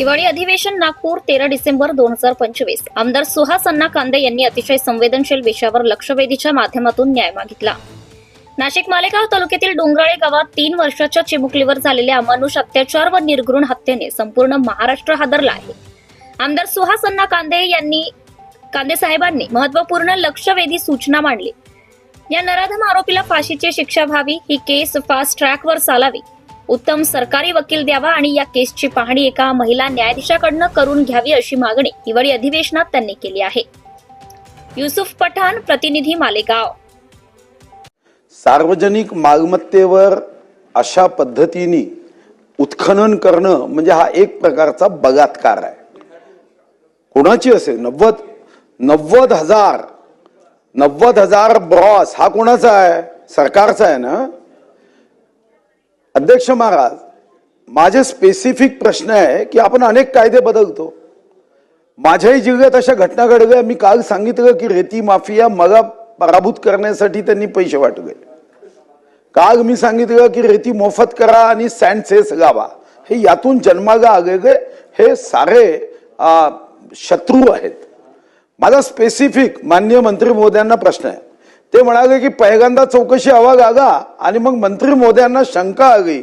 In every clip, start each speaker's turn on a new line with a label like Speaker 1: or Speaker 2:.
Speaker 1: हिवाळी अधिवेशन नागपूर तेरा डिसेंबर दोन हजार पंचवीस. आमदार सुहास अण्णा कांदे यांनी अतिशय संवेदनशील विषयावर लक्षवेधीच्या माध्यमातून न्याय मागितला. नाशिक मालेगाव तालुक्यातील डोंगराळे गावात तीन वर्षाच्या चिमुकलीवर झालेल्या अमानुष अत्याचार व निर्घृण हत्येने संपूर्ण महाराष्ट्र हादरला आहे. आमदार सुहास अण्णा कांदे यांनी कांदे साहेबांनी महत्त्वपूर्ण लक्षवेधी सूचना मांडली. या नराधम आरोपीला फाशीची शिक्षा व्हावी ही केस फास्ट ट्रॅकवर चालावी उत्तम सरकारी वकील द्यावा आणि या केसची पाहणी एका महिला न्यायाधीशाकडनं करून घ्यावी अशी मागणी हिवाळी अधिवेशनात त्यांनी केली आहे. युसुफ पठाण प्रतिनिधी मालेगाव.
Speaker 2: सार्वजनिक मालमत्तेवर अशा पद्धतीने उत्खनन करणं म्हणजे हा एक प्रकारचा बगात्कार आहे. कोणाची असेल? नव्वद नव्वद हजार नव्वद हजार ब्रॉस हा कोणाचा आहे? सरकारचा आहे ना? अध्यक्ष महाराज माझे स्पेसिफिक प्रश्न आहे की आपण अनेक कायदे बदलतो. माझ्याही जिल्ह्यात अशा घटना घडल्या. मी काल सांगितलं की रेती माफिया मला पराभूत करण्यासाठी त्यांनी पैसे वाटले. काल मी सांगितलं की रेती मोफत करा आणि सँड सेस लावा. हे यातून जन्माला आलेले हे सारे शत्रू आहेत. माझा स्पेसिफिक माननीय मंत्री मोद्यांना प्रश्न आहे. ते म्हणाले की पहिल्यांदा चौकशी हवा गागा आणि मग मंत्री मोद्यांना शंका आली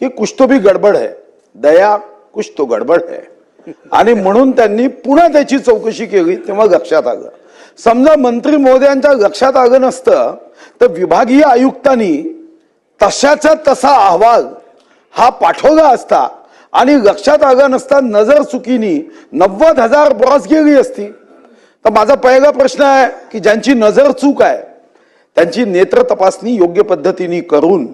Speaker 2: की कुछ तो भी गडबड आहे. दया कुछ तो गडबड आहे. आणि म्हणून त्यांनी पुन्हा त्याची चौकशी केली तेव्हा लक्षात आलं. समजा मंत्री मोद्यांच्या लक्षात आलं नसतं तर विभागीय आयुक्तांनी तशाचा तसा अहवाल हा पाठवला असता आणि लक्षात आलं नसता नजर चुकीनी नव्वद हजार बॉस गेली असती. तर माझा पहिला प्रश्न आहे की ज्यांची नजर चूक आहे त्यांची नेत्र तपासणी योग्य पद्धतीने करून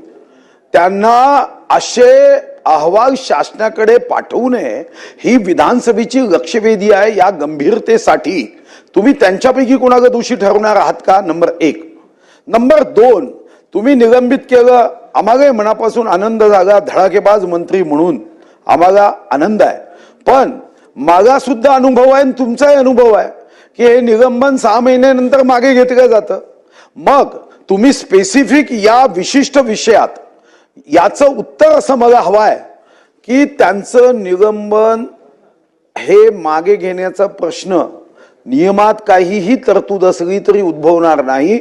Speaker 2: त्यांना असे अहवाल शासनाकडे पाठवू नये ही विधानसभेची लक्षवेधी आहे या गंभीरतेसाठी. तुम्ही त्यांच्यापैकी कोणाला दोषी ठरवणार आहात का? नंबर एक. नंबर दोन तुम्ही निलंबित केलं आम्हालाही मनापासून आनंद झाला धडाकेबाज मंत्री म्हणून. आम्हाला आनंद आहे. पण मला सुद्धा अनुभव आहे आणि तुमचाही अनुभव आहे की हे निलंबन सहा महिन्यानंतर मागे घेतलं जातं. मग तुम्ही स्पेसिफिक या विशिष्ट विषयात याचं उत्तर असं मला हवं आहे की त्यांचं निलंबन हे मागे घेण्याचा प्रश्न नियमात काहीही तरतूद असली तरी उद्भवणार नाही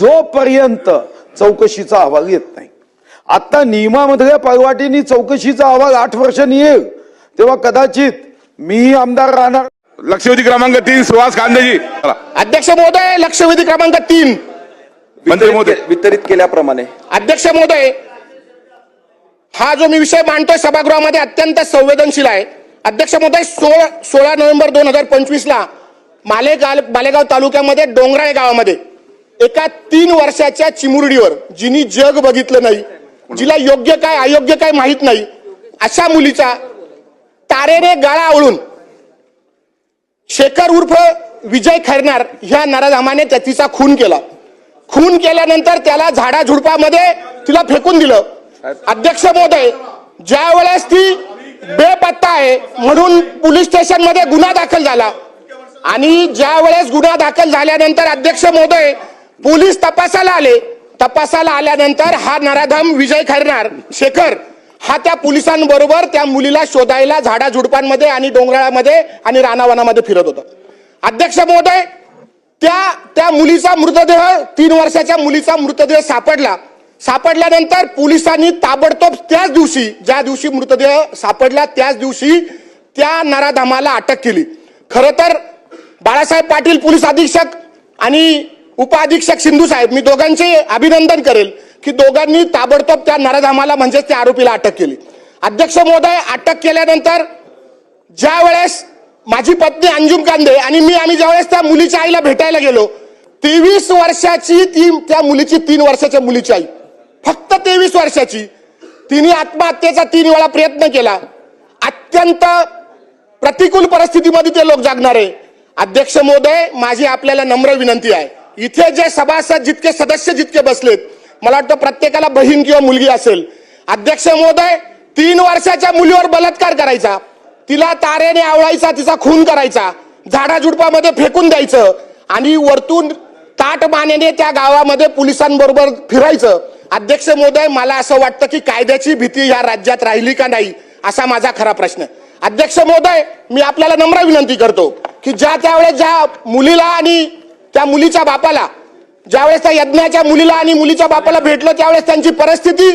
Speaker 2: जोपर्यंत चौकशीचा अहवाल येत नाही. आता नियमामधल्या पळवाटीनी चौकशीचा अहवाल आठ वर्षांनी येईल तेव्हा कदाचित मी आमदार राहणार.
Speaker 3: लक्षवेधी क्रमांक तीन सुहास कांदेजी.
Speaker 4: अध्यक्ष महोदय लक्षवेधी क्रमांक तीन.
Speaker 3: मंत्री महोदय.
Speaker 5: वितरित केल्याप्रमाणे.
Speaker 4: अध्यक्ष महोदय हा जो मी विषय मांडतोय सभागृहामध्ये अत्यंत संवेदनशील आहे. अध्यक्ष महोदय सोळा सोळा नोव्हेंबर दोन हजार पंचवीस ला मालेगाव मालेगाव तालुक्यामध्ये डोंगराळे गावामध्ये एका तीन वर्षाच्या चिमुरडीवर जिनी जग बघितलं नाही जिला योग्य काय अयोग्य काय माहीत नाही अशा मुलीचा तारेने गाळा आवळून शेखर उर्फ विजय खैरनार ह्या नराधामाने त्या तिचा खून केला. खून केल्यानंतर त्याला झाडा झुडपामध्ये तिला फेकून दिलं. अध्यक्ष महोदय ज्या वेळेस ती बेपत्ता आहे म्हणून पोलीस स्टेशनमध्ये गुन्हा दाखल झाला. आणि ज्या वेळेस गुन्हा दाखल झाल्यानंतर अध्यक्ष महोदय पोलीस तपासाला आले. तपासाला आल्यानंतर हा नराधम विजय खरणार शेखर हा त्या पोलिसांबरोबर त्या मुलीला शोधायला झाडा झुडपांमध्ये आणि डोंगराळामध्ये आणि रानावनामध्ये फिरत होता. अध्यक्ष महोदय त्या त्या मुलीचा मृतदेह तीन वर्षाच्या मुलीचा मृतदेह सापडला. सापडल्यानंतर पोलिसांनी ताबडतोब त्याच दिवशी ज्या दिवशी मृतदेह सापडला त्याच दिवशी त्या नराधामाला अटक केली. खर तर बाळासाहेब पाटील पोलीस अधीक्षक आणि उपअधीक्षक सिंधू साहेब मी दोघांचे अभिनंदन करेल की दोघांनी ताबडतोब त्या नराधामाला म्हणजेच त्या आरोपीला अटक केली. अध्यक्ष महोदय अटक केल्यानंतर ज्या वेळेस माझी पत्नी अंजुम कांदे आणि मी आम्ही ज्यावेळेस त्या मुलीच्या आईला भेटायला गेलो तेवीस वर्षाची ती त्या मुलीची तीन वर्षाच्या मुलीची आई. फक्त तेवीस वर्षाची. तिने आत्महत्येचा तीन वेळा प्रयत्न केला. अत्यंत प्रतिकूल परिस्थितीमध्ये ते लोक जागणार. आहे अध्यक्ष महोदय माझी आपल्याला नम्र विनंती आहे. इथे जे सभासद जितके सदस्य जितके बसलेत मला वाटतं प्रत्येकाला बहीण किंवा मुलगी असेल. अध्यक्ष महोदय तीन वर्षाच्या मुलीवर बलात्कार करायचा. तिला तारेने आवळायचा तिचा खून करायचा. झाडाझुडपामध्ये फेकून द्यायचं. आणि वरतून ताट मानेने त्या गावामध्ये पोलिसांबरोबर फिरायचं. अध्यक्ष मोदय मला असं वाटतं की कायद्याची भीती या राज्यात राहिली का नाही असा माझा खरा प्रश्न. अध्यक्ष मोदय मी आपल्याला नम्र विनंती करतो की ज्या त्यावेळेस ज्या मुलीला आणि त्या मुलीच्या बापाला ज्यावेळेस त्या यज्ञाच्या मुलीला आणि मुलीच्या बापाला भेटलं त्यावेळेस त्यांची परिस्थिती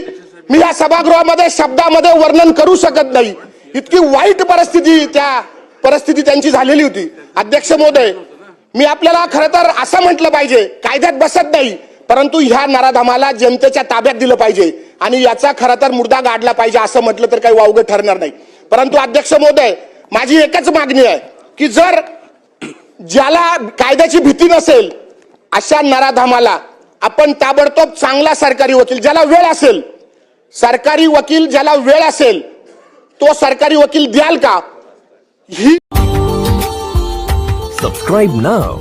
Speaker 4: मी या सभागृहामध्ये शब्दामध्ये वर्णन करू शकत नाही. इतकी वाईट परिस्थिती त्या परिस्थिती त्यांची झालेली होती. अध्यक्ष महोदय मी आपल्याला खरं तर असं म्हटलं पाहिजे कायद्यात बसत नाही परंतु ह्या नराधामाला जनतेच्या ताब्यात दिलं पाहिजे आणि याचा खरं तर मुर्दा गाडला पाहिजे असं म्हटलं तर काही वावगं ठरणार नाही. परंतु अध्यक्ष महोदय माझी एकच मागणी आहे की जर ज्याला कायद्याची भीती नसेल अशा नराधामाला आपण ताबडतोब चांगला सरकारी वकील ज्याला वेळ असेल सरकारी वकील ज्याला वेळ असेल तो सरकारी वकील द्याल का ही
Speaker 5: Subscribe now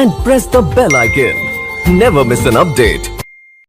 Speaker 5: and press the bell icon. Never miss an update.